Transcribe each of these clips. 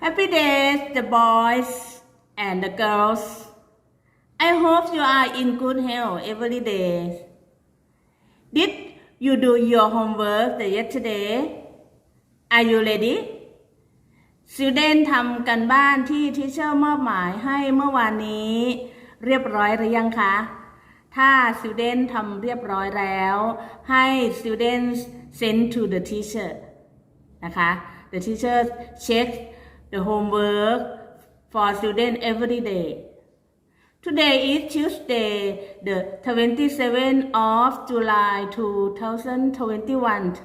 Happy days, the boys and the girls. I hope you are in good health every day. Did you do your homework the yesterday? Are you ready? Student ทำกันบ้านที่ทิเชอร์มอบหมายให้เมื่อวานนี้ เรียบร้อยหรือยังคะ ถ้า student ทำเรียบร้อยแล้ว ให้ students send to the teacher นะคะ the teacher check the homework for student every day today is Tuesday the 27th of July 2021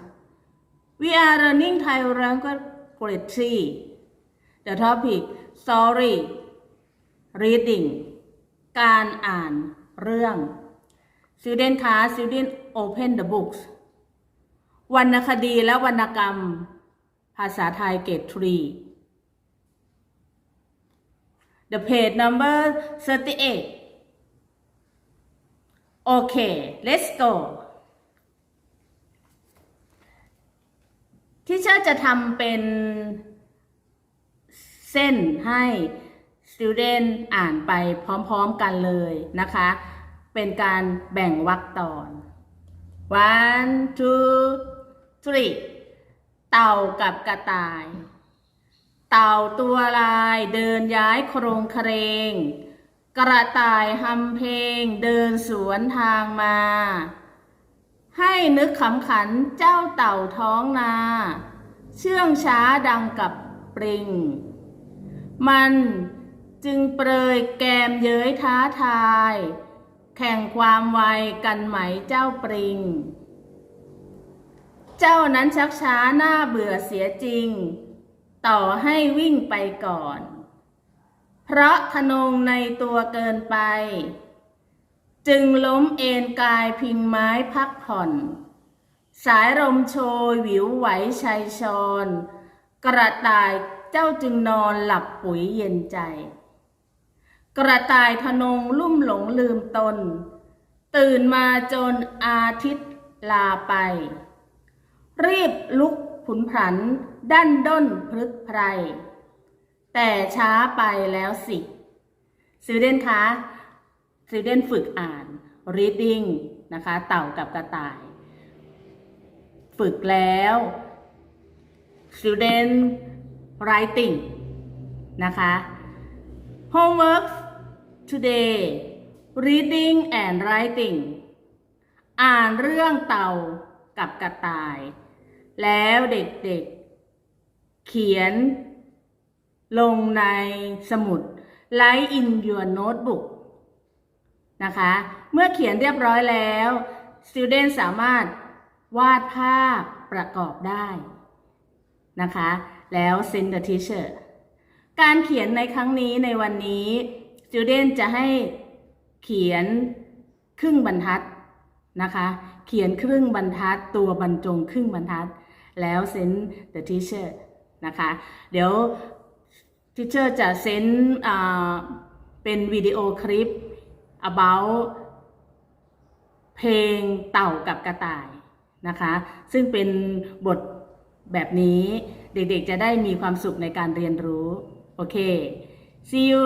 we are learning Thai language grade 3 the topic story reading การอ่านเรื่อง student คะ student open the books วรรณคดีและวรรณกรรม ภาษาไทยเกรด 3 the page number 38 okay let's go ที่เชอร์จะทำเป็นเส้นให้ student อ่านไปพร้อมๆกันเลยนะคะ เป็นการแบ่งวรรคตอน one two three เต่ากับกระต่าย เต่าตัวลายเดินย้ายโครงเครง กระต่ายหำเพลงเดินสวนทางมา ให้นึกขำขันเจ้าเต่าท้องนา เชื่องช้าดังกับปริง มันจึงเปรยแกมเย้ยท้าทาย แข่งความไวกันไหมเจ้าปริง เจ้านั้นชักช้าหน้าเบื่อเสียจริง ต่อให้วิ่งไปก่อน เพราะทะนงในตัวเกินไป จึงล้มเอนกายพิงไม้พักผ่อน สายลมโชยหวิวไหวชัยชอนกระต่ายเจ้าจึงนอนหลับปุ๋ยเย็นใจ กระต่ายทะนงลุ่มหลงลืมตน ตื่นมาจนอาทิตย์ลาไป รีบลุก ผุนผัน ดั้นด้นพลึกไพร แต่ช้าไปแล้วสิส t เดนคะส t เดนฝึกอ่าน reading นะคะ เต่ากับกระต่าย ฝึกแล้ว student writing นะคะ homework today reading and writing อ่านเรื่องเต่ากับกระต่าย แล้วเด็กๆ เขียน ลงในสมุด Write in your notebook นะคะ เมื่อเขียนเรียบร้อยแล้ว student สามารถวาดภาพประกอบได้นะคะ แล้ว send the teacher การเขียนในครั้งนี้ในวันนี้ student จะให้เขียนครึ่งบรรทัดนะคะ เขียนครึ่งบรรทัดตัวบรรจงครึ่งบรรทัด แล้ว send the teacher นะคะ เดี๋ยว teacher จะ send เป็นวิดีโอคลิป about เพลงเต่ากับกระต่ายนะคะ ซึ่งเป็นบทแบบนี้เด็กๆจะได้มีความสุขในการเรียนรู้ โอเค see you